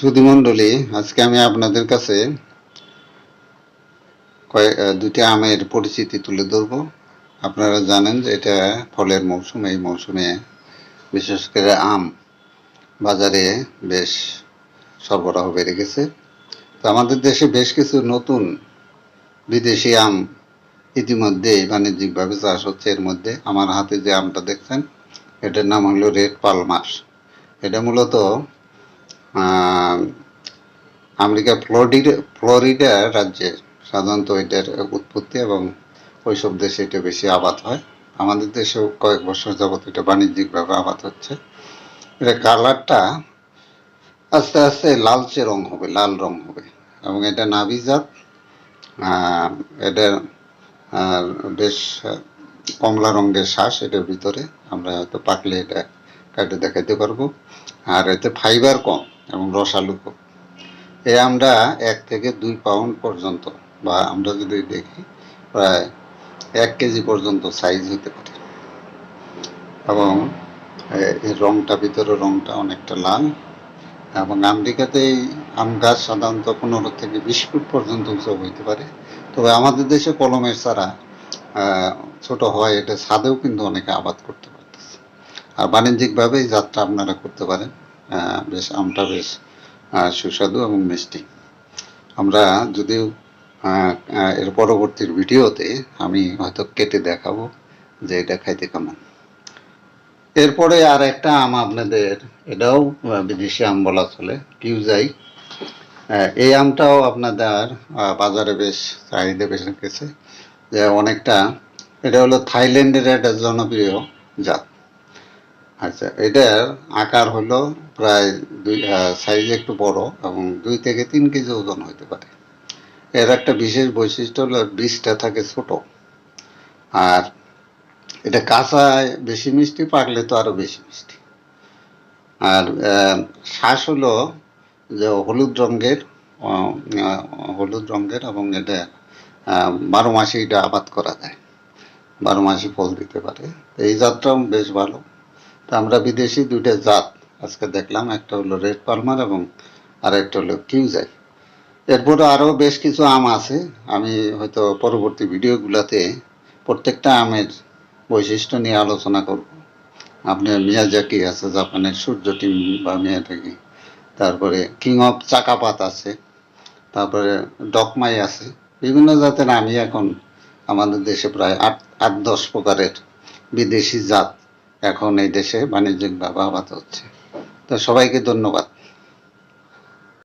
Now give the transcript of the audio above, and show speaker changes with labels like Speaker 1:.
Speaker 1: সুধীমণ্ডলী, আজকে আমি আপনাদের কাছে কয়েক দুটি আমের পরিচিতি তুলে ধরবো। আপনারা জানেন যে এটা ফলের মৌসুম, এই মৌসুমে বিশেষ করে আম বাজারে বেশ সরবরাহ বেড়ে গেছে। তো আমাদের দেশে বেশ কিছু নতুন বিদেশি আম ইতিমধ্যে বাণিজ্যিকভাবে চাষ হচ্ছে। এর মধ্যে আমার হাতে যে আমটা দেখছেন, এটার নাম হলো রেড পালমার। এটা মূলত আমেরিকা, ফ্লোরিডা ফ্লোরিডা রাজ্যে সাধারণত এটার উৎপত্তি এবং ওইসব দেশে এটা বেশি আবাদ হয়। আমাদের দেশেও কয়েক বছর যাবত এটা বাণিজ্যিকভাবে আবাদ হচ্ছে। এটা কালারটা আস্তে আস্তে লালচে রং হবে, লাল রং হবে। এবং এটা নাভিজাত এটার বেশ কমলা রঙের শ্বাস এটার ভিতরে। আমরা হয়তো পাকলে এটা কাটে দেখাতে পারব। আর এতে ফাইবার কম। এবং রসালু কম এ আমরা এক থেকে দুই পাউন্ড পর্যন্ত, বা আমরা যদি দেখি, প্রায় এক কেজি পর্যন্ত সাইজ হতে পারে। এবং এর রংটা ভিতরে রংটা অনেকটা লাল। এবং আমেরিকাতে এই আম গাছ সাধারণত পনেরো থেকে বিশ ফুট পর্যন্ত উঁচু হইতে পারে। তবে আমাদের দেশে কলমের ছাড়া ছোট হয়, এটা ছাদেও কিন্তু অনেকে আবাদ করতে পারতেছে। আর বাণিজ্যিকভাবে এই যাত্রা আপনারা করতে পারেন। বেশ আমটা বেশ সুস্বাদু এবং মিষ্টি। আমরা যদিও এর পরবর্তীর ভিডিওতে আমি হয়তো কেটে দেখাবো যে এটা খাইতে কেমন। এরপরে আর একটা আম আপনাদের, এটাও বিদেশি আম বলা চলে, কিউজাই। এই আমটাও আপনাদের বাজারে বেশ চাহিদা বেশ গেছে যে অনেকটা, এটা হলো থাইল্যান্ডের একটা জনপ্রিয় জাত। আচ্ছা এটার আকার হলো প্রায় দুই সাইজ একটু বড় এবং দুই থেকে তিন কেজি ওজন হতে পারে। এর একটা বিশেষ বৈশিষ্ট্য হলো বীজটা থাকে ছোট। আর এটা কাঁচায় বেশি মিষ্টি, পাকলে তো আরও বেশি মিষ্টি। আর শ্বাস হলো যে হলুদ রঙের হলুদ রঙের এবং এটা বারো মাসে এটা আবাদ করা যায়। বারো মাসে ফল দিতে পারে। এই জাতটাও বেশ ভালো। তো আমরা বিদেশি দুইটা জাত আজকে দেখলাম। একটা হলো রেড পালমার এবং আর একটা হলো কিউজাই। এরপরে আরও বেশ কিছু আম আছে। আমি হয়তো পরবর্তী ভিডিওগুলোতে প্রত্যেকটা আমের বৈশিষ্ট্য নিয়ে আলোচনা করব। আপনার মিয়াজাকি আছে, জাপানের সূর্য টিম বা মিয়াজাকি। তারপরে কিং অফ চাকাপাত আছে। তারপরে ডকমাই আছে। বিভিন্ন জাতের আমি এখন আমাদের দেশে প্রায় আট আট, দশ প্রকারের বিদেশি জাত এখন এই দেশে বাণিজ্যিকভাবে আবাদ হচ্ছে তো সবাইকে ধন্যবাদ।